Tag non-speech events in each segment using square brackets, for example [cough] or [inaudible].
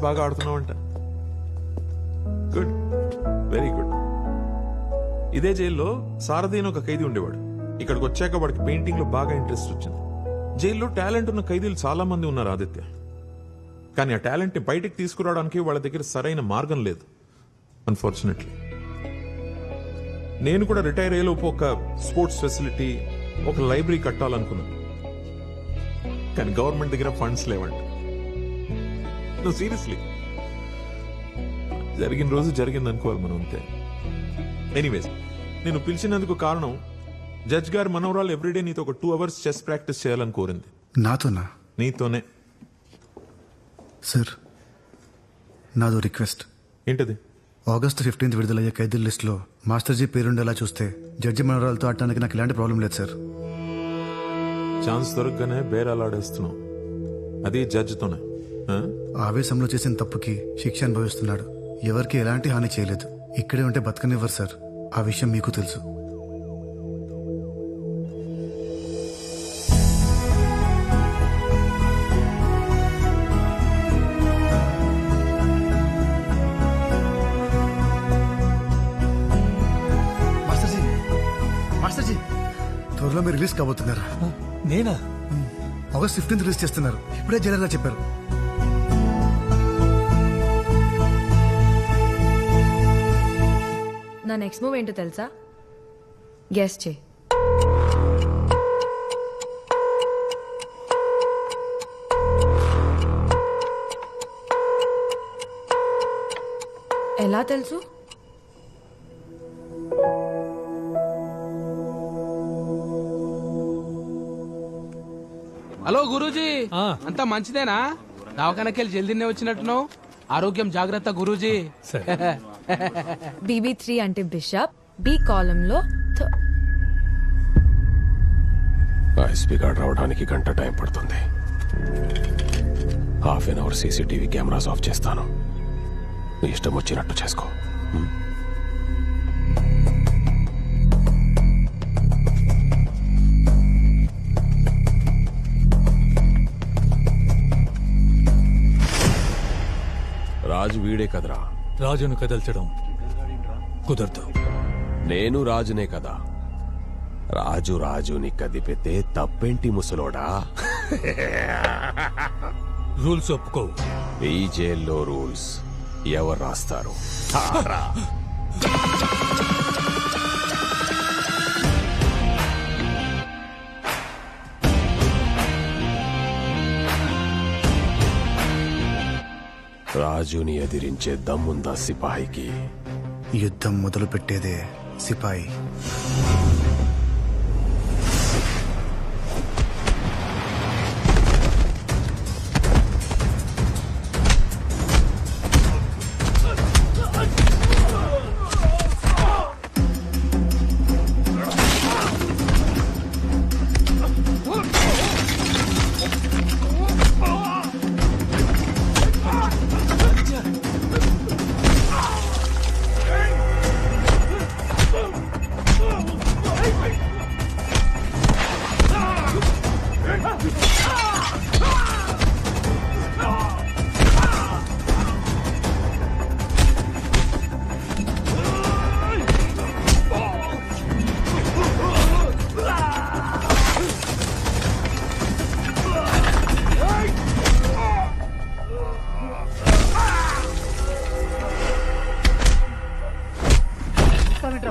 బాగా ఆడుతున్నావు అంట. గుడ్ వెరీ గుడ్ ఇదే జైల్లో సారథి అని ఒక ఖైదీ ఉండేవాడు. ఇక్కడికి వచ్చాక వాడికి పెయింటింగ్లో బాగా ఇంట్రెస్ట్ వచ్చింది. జైల్లో టాలెంట్ ఉన్న ఖైదీలు చాలా మంది ఉన్నారు ఆదిత్య. కానీ ఆ టాలెంట్ని బయటికి తీసుకురావడానికి వాళ్ళ దగ్గర సరైన మార్గం లేదు. అన్ఫార్చునేట్లీ నేను కూడా రిటైర్ అయ్యేలోపు ఒక స్పోర్ట్స్ ఫెసిలిటీ ఒక లైబ్రరీ కట్టాలనుకున్నాను. కానీ గవర్నమెంట్ దగ్గర ఫండ్స్ లేవంట. నువ్వు సీరియస్లీ జరిగిన రోజు జరిగింది అనుకోవాలి మనం అంతే. ఎనీవేస్ నేను పిలిచినందుకు కారణం జడ్జ్ గారి మనవరాలు ఎవ్రీడే నీతో ఒక టూ అవర్స్ చెస్ ప్రాక్టీస్ చేయాలని కోరింది. నాతోనా? నీతోనే. సార్ నాదో రిక్వెస్ట్ ఏంటది? ఆగస్టు ఫిఫ్టీన్త్ విడుదలయ్యే ఖైదీల లిస్టులో మాస్టర్జీ పేరుండేలా చూస్తే జడ్జి మనవరాలతో ఆడటానికి నాకు ఎలాంటి ప్రాబ్లం లేదు సార్ ఛాన్స్ దొరకగానే బేరాలాడేస్తున్నావు అది జడ్జితోనే? ఆవేశంలో చేసిన తప్పుకి శిక్ష అనుభవిస్తున్నాడు. ఎవరికి ఎలాంటి హాని చేయలేదు. ఇక్కడే ఉంటే బతకనివ్వరు సార్. ఆ విషయం మీకు తెలుసు. త్వరలో మీరు రిలీజ్ కాబోతున్నారా. నేనా? ఆగస్ట్ ఫిఫ్టీన్త్ రిలీజ్ చేస్తున్నారు. ఇప్పుడే జనరల్గా చెప్పారు. నా నెక్స్ట్ మూవ్ ఏంటో తెలుసా? గెస్ చే ఎలా తెలుసు? హలో గురూజీ. ఆ. అంతా మంచిదేనా? దవాఖానకెళ్ళి జల్దీనే వచ్చినట్టున్నావు? ఆరోగ్యం జాగ్రత్త గురూజీ. సరే. [laughs] బీబీ త్రీ అంటే బిషప్ బి కాలంలో ఎస్పీ గార్డ్ రావడానికి గంట టైం పడుతుంది. Half an hour CCTV cameras off చేస్తాను. నీ ఇష్టం వచ్చినట్టు చేసుకో. రాజు వీడే కదరా? రాజును కదల్చడం కుదరదు. నేను రాజునే కదా. రాజు రాజుని కదిపితే తప్పేంటి ముసలోడా? రూల్స్ ఒప్పుకోవు. ఈ జైల్లో రూల్స్ ఎవరు రాస్తారు? రాజుని ఎదిరించే దమ్ముందా సిపాయికి? యుద్ధం మొదలుపెట్టేదే సిపాయి.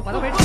பதவியேற்று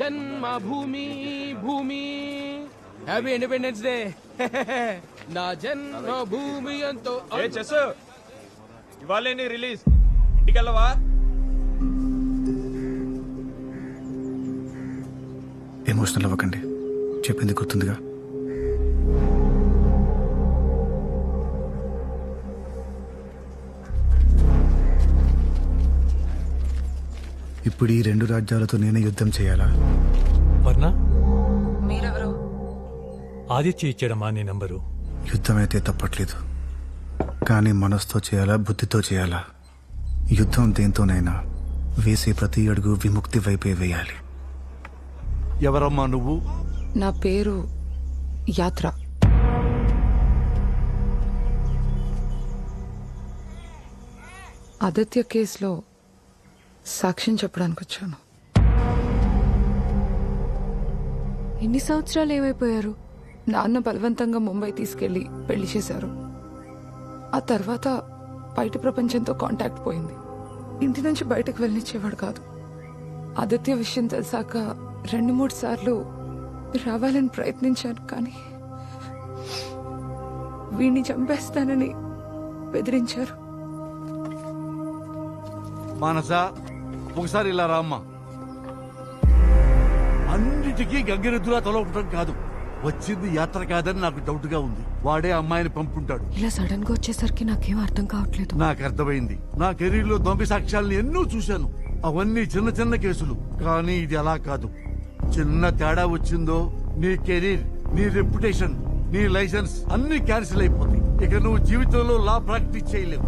జన్మభూమి భూమి. హ్యాపీ ఇండిపెండెన్స్ డే నా జన్మభూమి ఎంతో ఏ చెస్ ఇవాళ రిలీజ్ ఇంటికెళ్ళవా? ఎమోషనల్ అవ్వకండి. చెప్పింది గుర్తుందిగా. ఇప్పుడు ఈ రెండు రాజ్యాలతో నేనే యుద్ధం చేయాలా? వర్ణ? ఆదిత్య ఇచ్చాడమ్మా నీ నంబరు. యుద్ధం అయితే తప్పట్లేదు. కానీ మనసుతో చేయాలా బుద్ధితో చేయాలా? యుద్ధం దేంతోనైనా వేసే ప్రతి అడుగు విముక్తి వైపే వేయాలి. ఎవరమ్మా నువ్వు? నా పేరు యాత్ర. ఆదిత్య కేసులో సాక్ష్యం చెప్పడానికి వచ్చాను. ఎన్ని సంవత్సరాలు ఏమైపోయారు? నాన్న బలవంతంగా ముంబై తీసుకెళ్ళి పెళ్ళి చేశారు. ఆ తర్వాత బయట ప్రపంచంతో కాంటాక్ట్ పోయింది. ఇంటి నుంచి బయటకు వెళ్ళనిచ్చేవాడు కాదు. ఆదిత్య విషయం తెలిసాక రెండు మూడు సార్లు రావాలని ప్రయత్నించాను కానీ వీణ్ణి చంపేస్తానని బెదిరించారు. మానస ఒకసారి ఇలా రామ్మా అన్నిటికీ గంగిరెద్దులా తలవటం కాదు. వచ్చింది యాత్ర కాదని నాకు డౌట్గా ఉంది. వాడే అమ్మాయిని పంపుంటాడు ఇలా సడన్గా వచ్చేసరికి నాకేం అర్థం కావట్లేదు. నాకు అర్థమైంది. నా కెరీర్లో దొంగ సాక్ష్యాలను ఎన్నో చూశాను. అవన్నీ చిన్న చిన్న కేసులు. కానీ ఇది అలా కాదు. చిన్న తేడా వచ్చిందో నీ కెరీర్ నీ రెప్యుటేషన్ నీ లైసెన్స్ అన్ని క్యాన్సిల్ అయిపోతాయి. ఇక నువ్వు జీవితంలో లా ప్రాక్టీస్ చేయలేవు.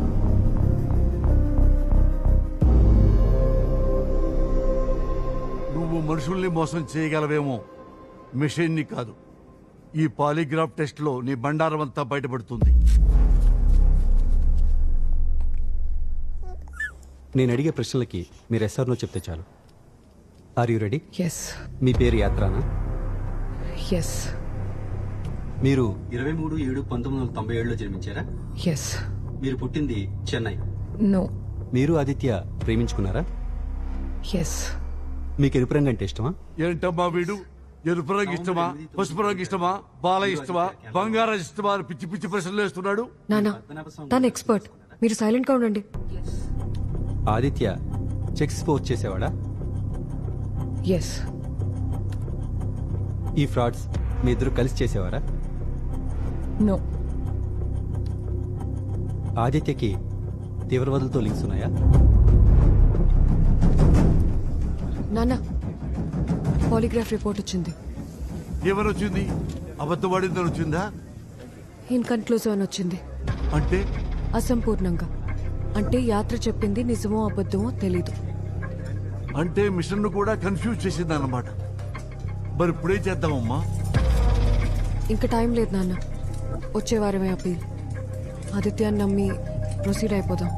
నువ్వు మనుషుల్ని మోసం చేయగలవేమో? మిషన్ని కాదు. ఈ పాలిగ్రాఫ్ టెస్ట్లో నీ బండారం అంతా బయటపడుతుంది. నేను అడిగే ప్రశ్నలకి మీరు ఎస్ఆర్నో చెప్తే చాలు. ఆర్ యూ రెడీ ఎస్ మీ పేరు యాత్రానా? ఎస్ మీరు ఇరవై మూడు ఏడు పంతొమ్మిది వందల తొంభై ఏడులో జన్మించారా? ఎస్ మీరు పుట్టింది చెన్నై. నో మీరు ఆదిత్య ప్రేమించుకున్నారా? ఎస్ మీకు ఎరుపు రంగు అంటే ఇష్టమా? ఏంటమ్మా వీడు? ఎరుపు రంగు ఇష్టమా? పసుపు రంగు ఇష్టమా? బాల ఇష్టమా? బంగారం ఇష్టమా? అని పిచ్చి పిచ్చి ప్రశ్నలు వేస్తున్నాడు. నానా తను ఎక్స్పర్ట్ మీరు సైలెంట్గా ఉండండి. ఆదిత్య చెక్స్ ఫోర్స్ చేసేవాడా? ఎస్ ఈ ఫ్రాడ్స్ మీ ఇద్దరు కలిసి చేసేవారా? నో ఆదిత్యకి తీవ్రవాదులతో లింక్స్ ఉన్నాయా? నానా పాలిగ్రాఫ్ రిపోర్ట్ వచ్చింది. ఏమని వచ్చింది అబద్ధపడిందని వచ్చిందా ఇన్కన్క్లూజివ్ అని వచ్చింది అంటే? అసంపూర్ణంగా. అంటే యాత్ర చెప్పింది నిజమో అబద్ధమో తెలీదు. అంటే మిషన్ను కూడా కన్ఫ్యూజ్ చేసింది అన్నమాట మరి ఇప్పుడే చేద్దామమ్మా? ఇంకా టైం లేదు నాన్న. వచ్చే వారమే అప్పీల్. ఆదిత్యాన్ని నమ్మి ప్రొసీడ్ అయిపోదాం.